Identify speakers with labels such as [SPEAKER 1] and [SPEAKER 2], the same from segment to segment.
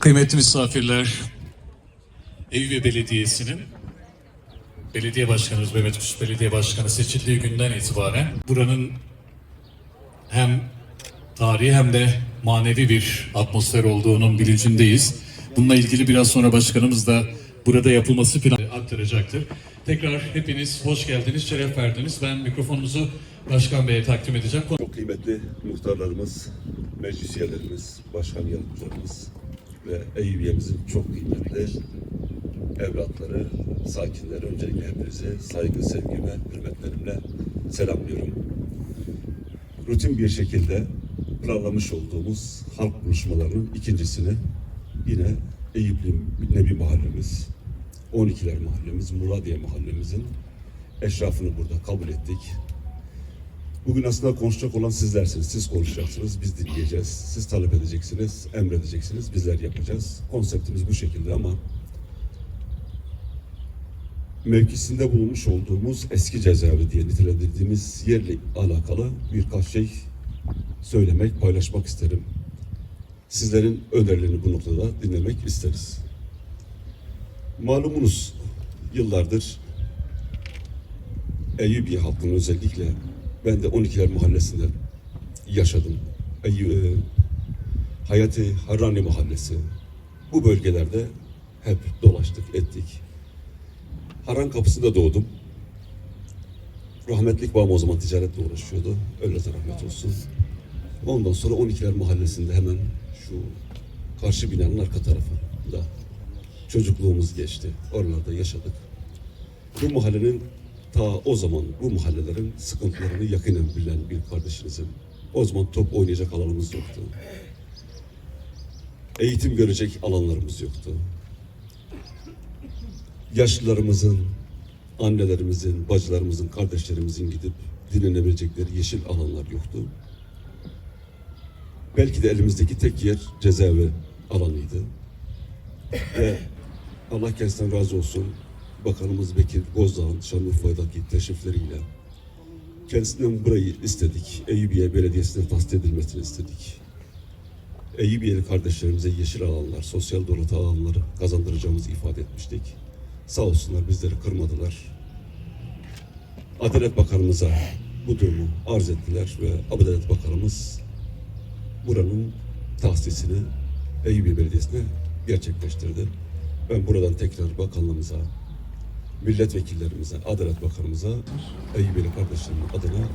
[SPEAKER 1] Kıymetli misafirler, Eyüp Belediyesi'nin Belediye Başkanımız Mehmet Kuş Belediye Başkanı seçildiği günden itibaren buranın hem tarihi hem de manevi bir atmosfer olduğunun bilincindeyiz. Bununla ilgili biraz sonra başkanımız da burada yapılması plan aktaracaktır. Tekrar hepiniz hoş geldiniz, şeref verdiniz. Ben mikrofonunuzu Başkan Bey'e takdim edeceğim.
[SPEAKER 2] Çok kıymetli muhtarlarımız, meclis üyelerimiz, başkan yardımcılarımız ve Eyüpiye'mizin çok kıymetli evlatları, sakinleri öncelikle hepinizi saygı, sevgi ve hürmetlerimle selamlıyorum. Rutin bir şekilde planlamış olduğumuz halk buluşmalarının ikincisini yine Eyüplü Nebi Mahallemiz, 12'ler Mahallemiz, Muradiye Mahallemizin eşrafını burada kabul ettik. Bugün aslında konuşacak olan sizlersiniz. Siz konuşacaksınız, biz dinleyeceğiz. Siz talep edeceksiniz, emredeceksiniz, bizler yapacağız. Konseptimiz bu şekilde ama mevkisinde bulunmuş olduğumuz eski cezaevi diye nitelendirdiğimiz yerle alakalı birkaç şey söylemek, paylaşmak isterim. Sizlerin önerilerini bu noktada dinlemek isteriz. Malumunuz yıllardır Eyyubiye halkının özellikle ben de 12'ler mahallesinde yaşadım. Eyyü, e, Hayati Harrani Mahallesi. Bu bölgelerde hep dolaştık, ettik. Haran kapısında doğdum. Rahmetlik babam o zaman ticaretle uğraşıyordu. Öyle rahmet olsun. Ondan sonra 12'ler mahallesinde hemen şu karşı binanın arka tarafında çocukluğumuz geçti. Oralarda yaşadık. Bu mahallenin ta o zaman bu mahallelerin sıkıntılarını yakinen bilen bir kardeşinizim. O zaman top oynayacak alanımız yoktu. Eğitim görecek alanlarımız yoktu. Yaşlılarımızın, annelerimizin, bacılarımızın, kardeşlerimizin gidip dinlenebilecekleri yeşil alanlar yoktu. Belki de elimizdeki tek yer cezaevi alanıydı. Ve Allah kendisinden razı olsun. Bakanımız Bekir Bozdağ'ın Şanlıurfa'daki teşrifleriyle kendisinden burayı istedik. Eyüpiye Belediyesi'ne tahsis edilmesini istedik. Eyüpiyeli kardeşlerimize yeşil alanlar, sosyal donatı alanları kazandıracağımızı ifade etmiştik. Sağ olsunlar bizleri kırmadılar. Adalet Bakanımıza bu durumu arz ettiler ve Adalet Bakanımız buranın tahsisini Eyüpiye Belediyesi'ne gerçekleştirdi. Ben buradan tekrar bakanlığımıza, milletvekillerimize, Adalet Bakanımıza, Eyyubeli kardeşlerimin adına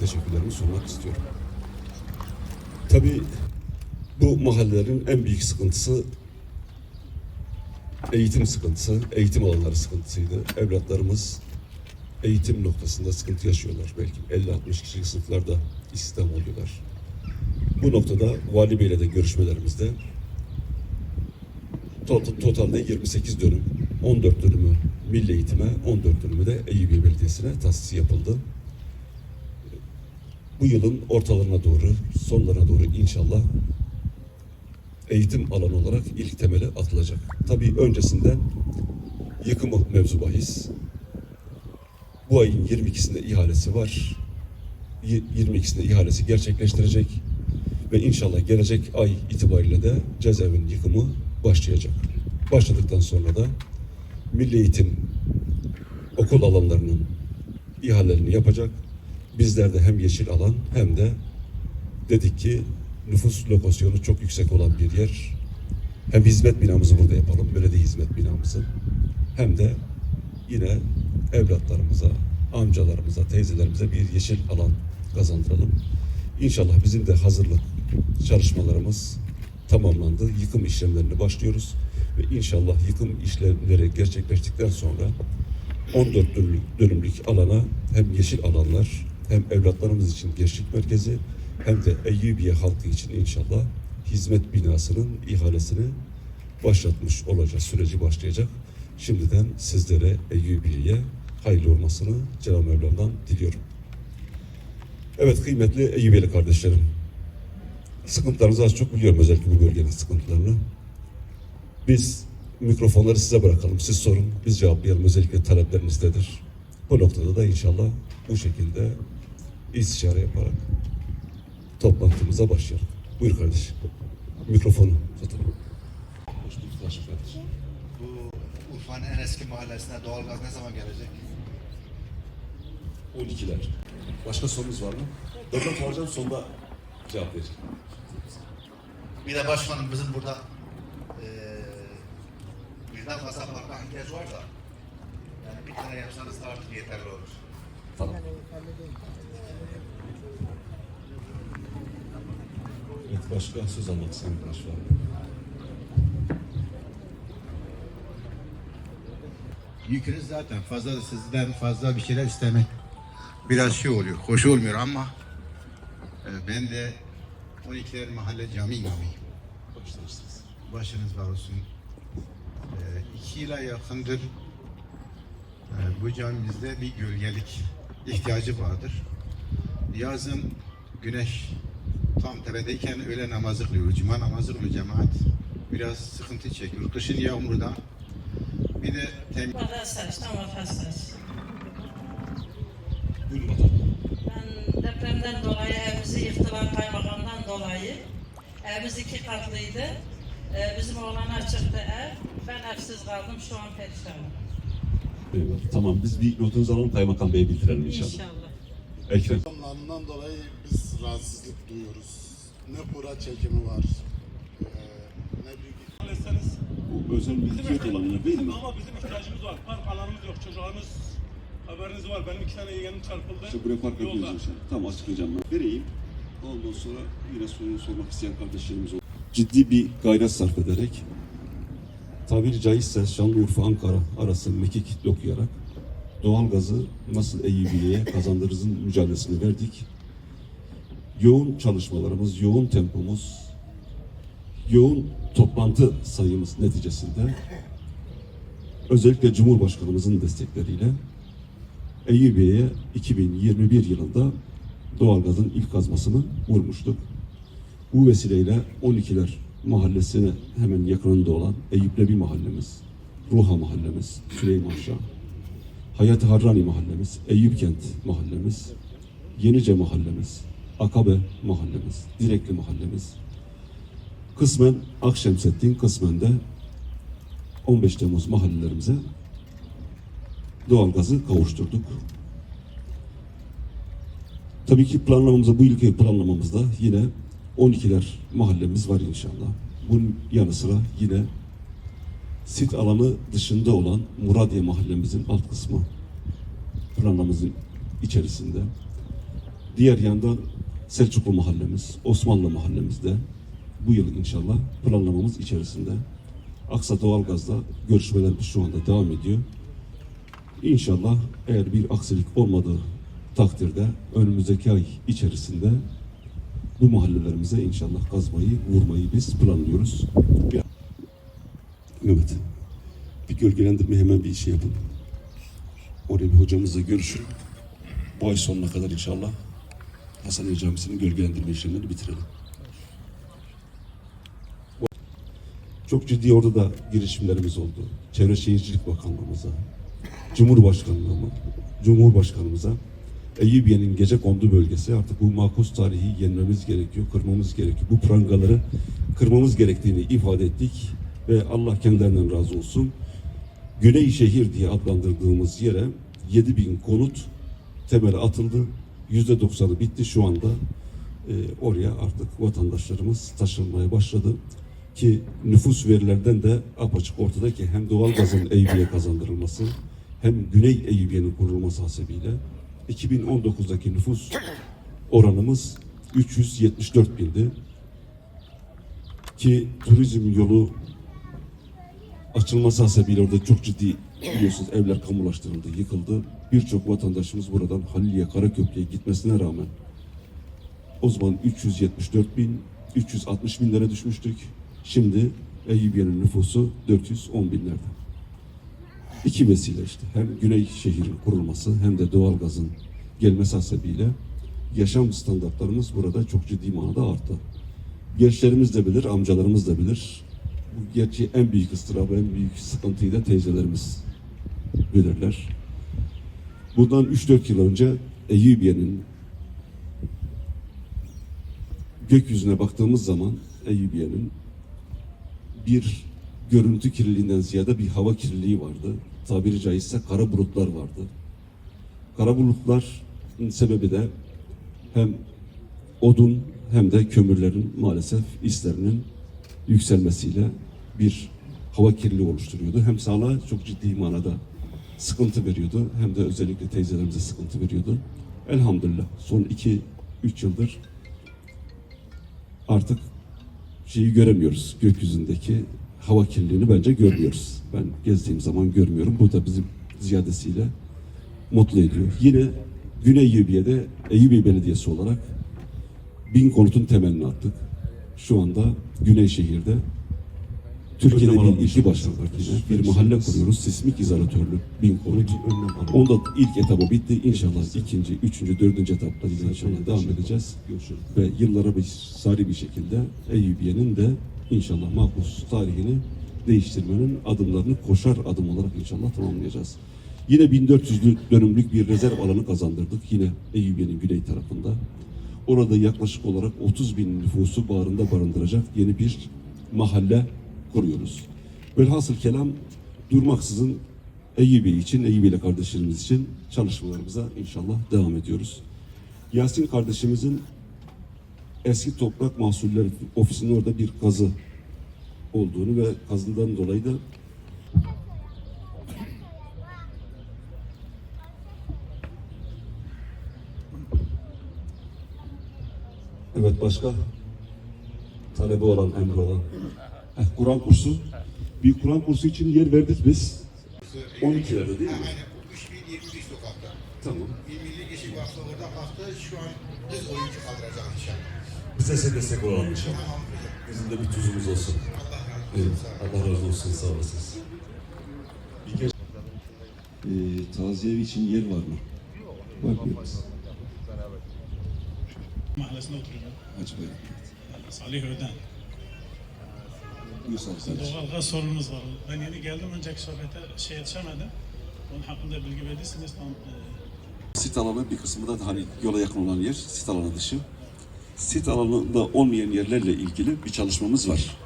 [SPEAKER 2] teşekkürlerimi sunmak istiyorum. Tabii bu mahallelerin en büyük sıkıntısı eğitim sıkıntısı, eğitim alanları sıkıntısıydı. Evlatlarımız eğitim noktasında sıkıntı yaşıyorlar. Belki 50-60 kişilik sınıflarda istihdam oluyorlar. Bu noktada Vali Bey'le de görüşmelerimizde to- totalde 28 dönüm, 14 dönümü milli eğitime, 14 dönümü de Eyüpiye Belediyesi'ne tahsis yapıldı. Bu yılın ortalarına doğru, sonlarına doğru inşallah eğitim alanı olarak ilk temeli atılacak. Tabii öncesinden yıkımı mevzu bahis. Bu ayın 22'sinde ihalesi var. Y- 22'sinde ihalesi gerçekleştirecek ve inşallah gelecek ay itibariyle de cezaevinin yıkımı başlayacak. Başladıktan sonra da milli eğitim okul alanlarının ihalelerini yapacak. Bizler de hem yeşil alan hem de dedik ki nüfus lokasyonu çok yüksek olan bir yer. Hem hizmet binamızı burada yapalım, belediye hizmet binamızı. Hem de yine evlatlarımıza, amcalarımıza, teyzelerimize bir yeşil alan kazandıralım. İnşallah bizim de hazırlık çalışmalarımız tamamlandı. Yıkım işlemlerine başlıyoruz. Ve inşallah yıkım işlemleri gerçekleştikten sonra 14 dönümlük, alana hem yeşil alanlar hem evlatlarımız için gençlik merkezi hem de Eyyubiye halkı için inşallah hizmet binasının ihalesini başlatmış olacak, süreci başlayacak. Şimdiden sizlere Eyyubiye'ye hayırlı olmasını Cenab-ı Mevlam'dan diliyorum. Evet kıymetli Eyyubiyeli kardeşlerim. Sıkıntılarınızı az çok biliyorum özellikle bu bölgenin sıkıntılarını. Biz mikrofonları size bırakalım. Siz sorun, biz cevaplayalım. Özellikle talepleriniz nedir? Bu noktada da inşallah bu şekilde istişare yaparak toplantımıza başlayalım. Buyur kardeşim. Mikrofonu tutalım.
[SPEAKER 3] Bu Urfa'nın en eski mahallesine doğalgaz ne zaman gelecek?
[SPEAKER 2] 12'ler. Başka sorunuz var mı? Devlet soracağım sonunda cevap vereceğim.
[SPEAKER 3] Bir de başkanım bizim burada birden fazla parka ihtiyaç var da yani bir tane yapsanız da artık yeterli olur.
[SPEAKER 2] Tamam. Evet başka söz almak isteyen arkadaş var?
[SPEAKER 3] Yükünüz zaten fazla da sizden fazla bir şeyler istemek biraz şey oluyor, hoş olmuyor ama e, ben de 12'ler mahalle cami imamıyım. Başınız var olsun. E, iki yıla yakındır e, bu camimizde bir gölgelik ihtiyacı vardır. Yazın güneş tam tepedeyken öğle namazı kılıyor, cuma namazı kılıyor cemaat. Biraz sıkıntı çekiyor. Kışın yağmurda bir de tem
[SPEAKER 4] Vatandaş, tam vatandaş.
[SPEAKER 2] Buyurun bakalım.
[SPEAKER 4] Ben depremden dolayı evimizi yıktılar kaymakamdan dolayı. Evimiz iki katlıydı. Ee, bizim oğlana çıktı ev. Ben evsiz kaldım. Şu an perişanım.
[SPEAKER 2] Eyvallah. Tamam biz bir notunuzu alalım Kaymakam Bey'e bildirelim inşallah.
[SPEAKER 4] İnşallah.
[SPEAKER 2] Ekrem.
[SPEAKER 5] Zamlarından dolayı biz rahatsızlık duyuyoruz. Ne kura çekimi var, eee, ne büyük
[SPEAKER 6] Alırsanız
[SPEAKER 2] Bu özel mülkiyet olanlar değil mi?
[SPEAKER 6] ama bizim ihtiyacımız var. Park alanımız yok. Çocuğunuz haberiniz var. Benim iki tane yeğenim çarpıldı.
[SPEAKER 2] İşte buraya park yapıyoruz inşallah. Tamam açıklayacağım ben. Vereyim. Ondan sonra yine soru sormak isteyen kardeşlerimiz olur. Ciddi bir gayret sarf ederek tabiri caizse Şanlıurfa Ankara arası mekik dokuyarak doğalgazı nasıl Eyyubiye'ye kazandırırızın mücadelesini verdik. Yoğun çalışmalarımız, yoğun tempomuz, yoğun toplantı sayımız neticesinde özellikle Cumhurbaşkanımızın destekleriyle Eyyubiye'ye 2021 yılında doğalgazın ilk kazmasını vurmuştuk. Bu vesileyle 12'ler mahallesine hemen yakınında olan Eyüplebi mahallemiz, Ruha mahallemiz, Süleyman Şah, Hayat Harrani mahallemiz, Eyüpkent mahallemiz, Yenice mahallemiz, Akabe mahallemiz, Direkli mahallemiz, kısmen Akşemseddin, kısmen de 15 Temmuz mahallelerimize doğalgazı kavuşturduk. Tabii ki planlamamızda, bu yılki planlamamızda yine 12'ler mahallemiz var inşallah. Bunun yanı sıra yine sit alanı dışında olan Muradiye mahallemizin alt kısmı planlamamızın içerisinde. Diğer yandan Selçuklu mahallemiz, Osmanlı mahallemizde bu yıl inşallah planlamamız içerisinde. Aksa Doğalgaz'da görüşmelerimiz şu anda devam ediyor. İnşallah eğer bir aksilik olmadığı takdirde önümüzdeki ay içerisinde bu mahallelerimize inşallah kazmayı, vurmayı biz planlıyoruz. Bir... Mehmet, bir gölgelendirme hemen bir şey yapın. Oraya bir hocamızla görüşün. Bu ay sonuna kadar inşallah Hasaniye Camisi'nin gölgelendirme işlemlerini bitirelim. Çok ciddi orada da girişimlerimiz oldu. Çevre Şehircilik Bakanlığımıza, Cumhurbaşkanlığıma, Cumhurbaşkanımıza Eyyubiye'nin gece kondu bölgesi artık bu makus tarihi yenmemiz gerekiyor, kırmamız gerekiyor. Bu prangaları kırmamız gerektiğini ifade ettik ve Allah kendilerinden razı olsun. Güney şehir diye adlandırdığımız yere 7000 konut temeli atıldı. Yüzde doksanı bitti şu anda. e, oraya artık vatandaşlarımız taşınmaya başladı. Ki nüfus verilerden de apaçık ortada ki hem doğalgazın Eyüpiye kazandırılması hem Güney Eyüpiye'nin kurulması hasebiyle 2019'daki nüfus oranımız 374 bindi. Ki turizm yolu açılması hasebiyle orada çok ciddi biliyorsunuz evler kamulaştırıldı, yıkıldı. Birçok vatandaşımız buradan Halilye Karaköprü'ye gitmesine rağmen o zaman 374 bin, 360 binlere düşmüştük. Şimdi Eyyubiye'nin nüfusu 410 binlerde. İki vesile işte. Hem Güney şehrin kurulması hem de doğalgazın gelmesi hasebiyle yaşam standartlarımız burada çok ciddi manada arttı. Gençlerimiz de bilir, amcalarımız da bilir. Bu gerçi en büyük ıstırabı, en büyük sıkıntıyı da teyzelerimiz bilirler. Bundan 3-4 yıl önce Eyyubiye'nin gökyüzüne baktığımız zaman Eyyubiye'nin bir görüntü kirliliğinden ziyade bir hava kirliliği vardı. Tabiri caizse kara bulutlar vardı. Kara bulutların sebebi de hem odun hem de kömürlerin maalesef islerinin yükselmesiyle bir hava kirliliği oluşturuyordu. Hem sağlığa çok ciddi manada sıkıntı veriyordu hem de özellikle teyzelerimize sıkıntı veriyordu. Elhamdülillah son 2-3 yıldır artık şeyi göremiyoruz. Gökyüzündeki hava kirliliğini bence görmüyoruz. Ben gezdiğim zaman görmüyorum. Bu da bizim ziyadesiyle mutlu ediyor. Yine Güney Eyüpiye'de Eyüpiye Belediyesi olarak bin konutun temelini attık. Şu anda Güneyşehir'de Türkiye'de bir ilki başladık yine. Bir mahalle kuruyoruz. Sismik izolatörlü bin konut. Onda ilk etabı bitti. İnşallah ikinci, üçüncü, dördüncü etaplarıyla inşallah devam edeceğiz. Ve yıllara bir sari bir şekilde Eyüpiye'nin de inşallah mahpus tarihini değiştirmenin adımlarını koşar adım olarak inşallah tamamlayacağız. Yine 1400 dönümlük bir rezerv alanı kazandırdık yine Eyüpiye'nin güney tarafında. Orada yaklaşık olarak 30 bin nüfusu bağrında barındıracak yeni bir mahalle kuruyoruz. Velhasıl kelam durmaksızın Eyüpiye için, Eyüpiyeli kardeşlerimiz için çalışmalarımıza inşallah devam ediyoruz. Yasin kardeşimizin eski toprak mahsulleri ofisinin orada bir kazı olduğunu ve kazıdan dolayı da Evet başka talebi olan, emri olan. Kur'an kursu. Bir Kur'an kursu için yer verdik biz. 12'lerde değil mi?
[SPEAKER 3] Aynen. 31 sokakta.
[SPEAKER 2] Tamam.
[SPEAKER 3] Bir milli kişi vakfı orada kalktı. Şu an biz oyuncu kaldıracağız inşallah.
[SPEAKER 2] Bize size destek olalım inşallah. Bizim de bir tuzumuz olsun. Evet, Allah razı olsun, sağ olasınız. Bir kez... Ee, taziye için yer var mı? Var mı?
[SPEAKER 6] Mahallesinde oturuyorum.
[SPEAKER 2] Hacı Bey.
[SPEAKER 6] Salih Öden.
[SPEAKER 2] Buyur sağ kardeşim.
[SPEAKER 6] Doğalgaz sorunumuz var. Ben yeni geldim önceki sohbete şey yetişemedim. Onun hakkında bilgi verirsiniz. Tam, e,
[SPEAKER 2] Sit alanı bir kısmı da hani yola yakın olan yer, sit alanı dışı. Sit alanında olmayan yerlerle ilgili bir çalışmamız var.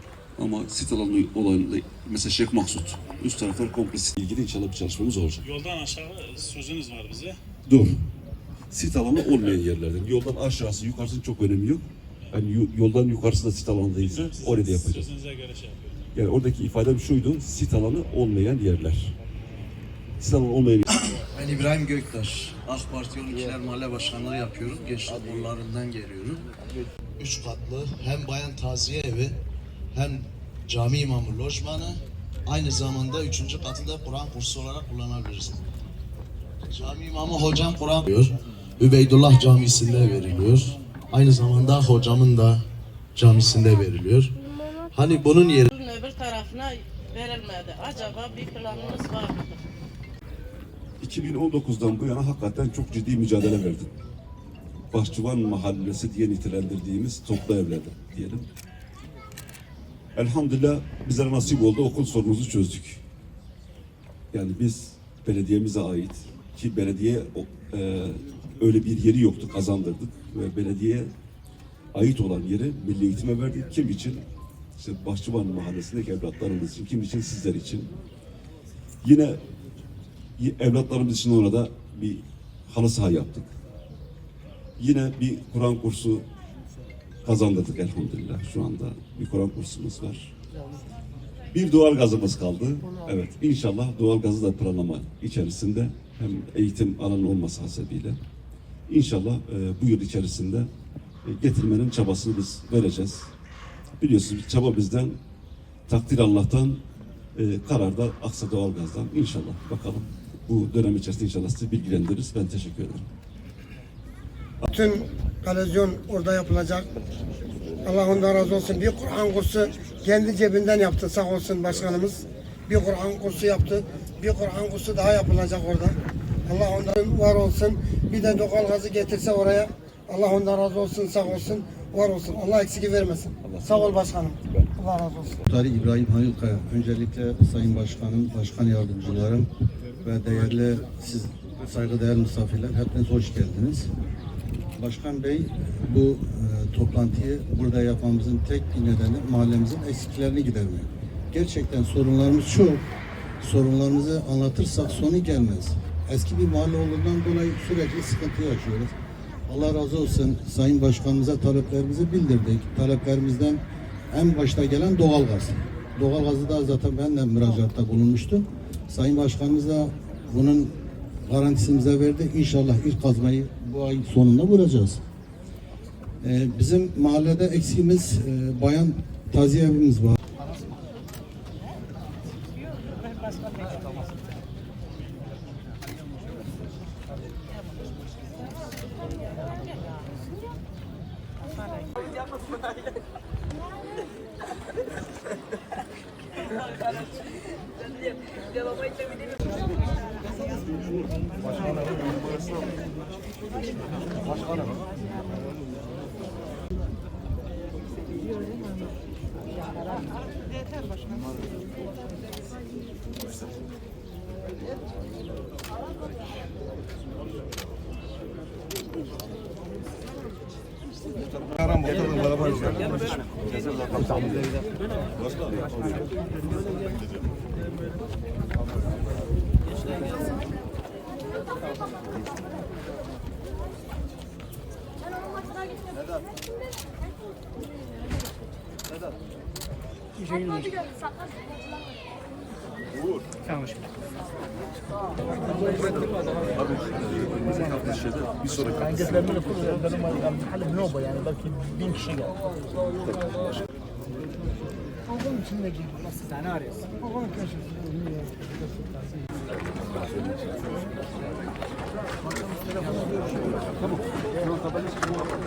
[SPEAKER 2] Ama sit alanı olan mesela Şeyh Maksut, üst taraflar komple sit ilgili inşallah bir çalışmamız olacak.
[SPEAKER 6] yoldan aşağı sözünüz var bize.
[SPEAKER 2] Dur. Sit alanı olmayan yerlerden. Yoldan aşağısı, yukarısının çok önemi yok. Yani yu- yoldan yukarısı da sit alanı değilse
[SPEAKER 6] Sizin
[SPEAKER 2] orada yapacağız.
[SPEAKER 6] Sözünüze göre şey yapıyorum.
[SPEAKER 2] Yani oradaki ifadem şuydu, sit alanı olmayan yerler. Sit alanı olmayan
[SPEAKER 7] Ben İbrahim Göktaş. AK Parti 12'ler Mahalle Başkanlığı yapıyorum. Gençlik kollarından geliyorum. Üç katlı hem bayan taziye evi hem cami imamı lojmanı aynı zamanda üçüncü katı da Kur'an kursu olarak kullanabiliriz. Cami imamı hocam Kur'an diyor. Übeydullah Camisi'nde veriliyor. Aynı zamanda hocamın da camisinde veriliyor. Hani bunun yeri
[SPEAKER 4] öbür tarafına verilmedi. Acaba bir planınız var mıdır?
[SPEAKER 2] 2019'dan bu yana hakikaten çok ciddi mücadele verdim. Bahçıvan Mahallesi diye nitelendirdiğimiz toplu evler diyelim. Elhamdülillah bize nasip oldu okul sorunumuzu çözdük. Yani biz belediyemize ait ki belediye e, öyle bir yeri yoktu kazandırdık ve belediye ait olan yeri milli eğitime verdik. Kim için? İşte Bahçıvan Mahallesi'ndeki evlatlarımız için, kim için? Sizler için. Yine evlatlarımız için orada bir halı saha yaptık. Yine bir Kur'an kursu kazandırdık elhamdülillah şu anda. Bir Kur'an kursumuz var. Bir doğal gazımız kaldı. Evet inşallah doğal gazı da planlama içerisinde hem eğitim alanı olması hasebiyle inşallah e, bu yıl içerisinde e, getirmenin çabasını biz vereceğiz. Biliyorsunuz çaba bizden, takdir Allah'tan, e, karar da Aksa Doğalgaz'dan inşallah bakalım. Bu dönem içerisinde inşallah sizi bilgilendiririz. Ben teşekkür ederim.
[SPEAKER 8] Bütün televizyon orada yapılacak. Allah ondan razı olsun. Bir Kur'an kursu kendi cebinden yaptı sağ olsun başkanımız. Bir Kur'an kursu yaptı. Bir Kur'an kursu daha yapılacak orada. Allah ondan var olsun. Bir de doğal gazı getirse oraya. Allah ondan razı olsun sağ olsun. Var olsun. Allah eksiki vermesin. Sağ ol başkanım. Allah razı olsun.
[SPEAKER 9] Muhtar İbrahim Halilkaya. Öncelikle Sayın Başkanım, Başkan Yardımcılarım ve değerli siz saygıdeğer misafirler hepiniz hoş geldiniz. Başkan Bey bu e, toplantıyı burada yapmamızın tek bir nedeni mahallemizin eksiklerini gidermek. gerçekten sorunlarımız çok. Sorunlarımızı anlatırsak sonu gelmez. Eski bir mahalle olduğundan dolayı sürekli sıkıntı yaşıyoruz. Allah razı olsun Sayın Başkanımıza taleplerimizi bildirdik. Taleplerimizden en başta gelen doğalgaz. Doğalgazı da zaten ben de müracaatta bulunmuştum. Sayın Başkanımız da bunun garantisini bize verdi. İnşallah ilk kazmayı bu ay sonunda vuracağız. Ee, bizim mahallede eksiğimiz e, bayan taziye evimiz var. Başkanım. Başkanım. Yeter başkanım.
[SPEAKER 10] Gözlerimi okuyorum. Benim halim noba yani belki bin kişi geldi. Oğlum içinde gibi nasıl sen arıyorsun? Oğlum